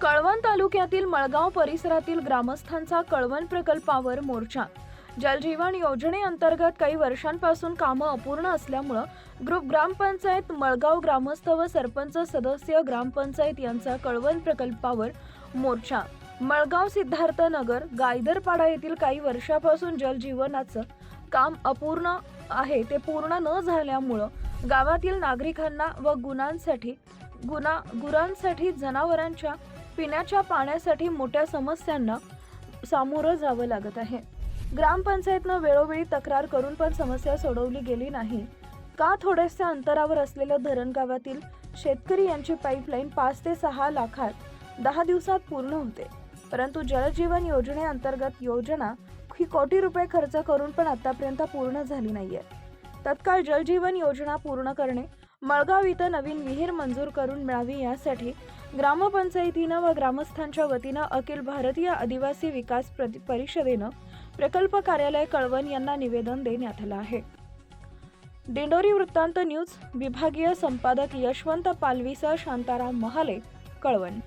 कळवण तालुक्यातील मळगाव परिसरातील ग्रामस्थांचा कळवण प्रकल्पावर मोर्चा. जलजीवन योजनेअंतर्गत काही वर्षांपासून कामं अपूर्ण असल्यामुळं ग्रुप ग्रामपंचायत मळगाव ग्रामस्थ व सरपंच सदस्य ग्रामपंचायत यांचा कळवण प्रकल्पावर मोर्चा. मळगाव सिद्धार्थ नगर गायदरपाडा येथील काही वर्षापासून जलजीवनाचं काम अपूर्ण आहे ते पूर्ण न झाल्यामुळं गावातील नागरिकांना व गुणांसाठी गुना गुरांसाठी जनावरांच्या पिण्याच्या पाण्यासाठी मोठ्या समस्यांना सामोरं जावं लागत आहे. ग्रामपंचायतनं वेळोवेळी तक्रार करून पण समस्या सोडवली गेली नाही. का थोड्याशा अंतरावर असलेल्या धरण गावातील शेतकरी यांची पाईपलाईन पाच ते सहा लाखात दहा दिवसात पूर्ण होते. परंतु जलजीवन योजनेअंतर्गत योजना ही कोटी रुपये खर्च करून पण आतापर्यंत पूर्ण झाली नाहीये. तत्काळ जलजीवन योजना पूर्ण करणे मळगाव इथं नवीन विहीर मंजूर करून मिळावी यासाठी ग्रामपंचायतीनं व ग्रामस्थांच्या वतीनं अखिल भारतीय आदिवासी विकास परिषदेनं प्रकल्प कार्यालय कळवण यांना निवेदन देण्यात आलं आहे. दिंडोरी वृत्तांत न्यूज विभागीय संपादक यशवंत पालवीसह शांताराम महाले कळवण.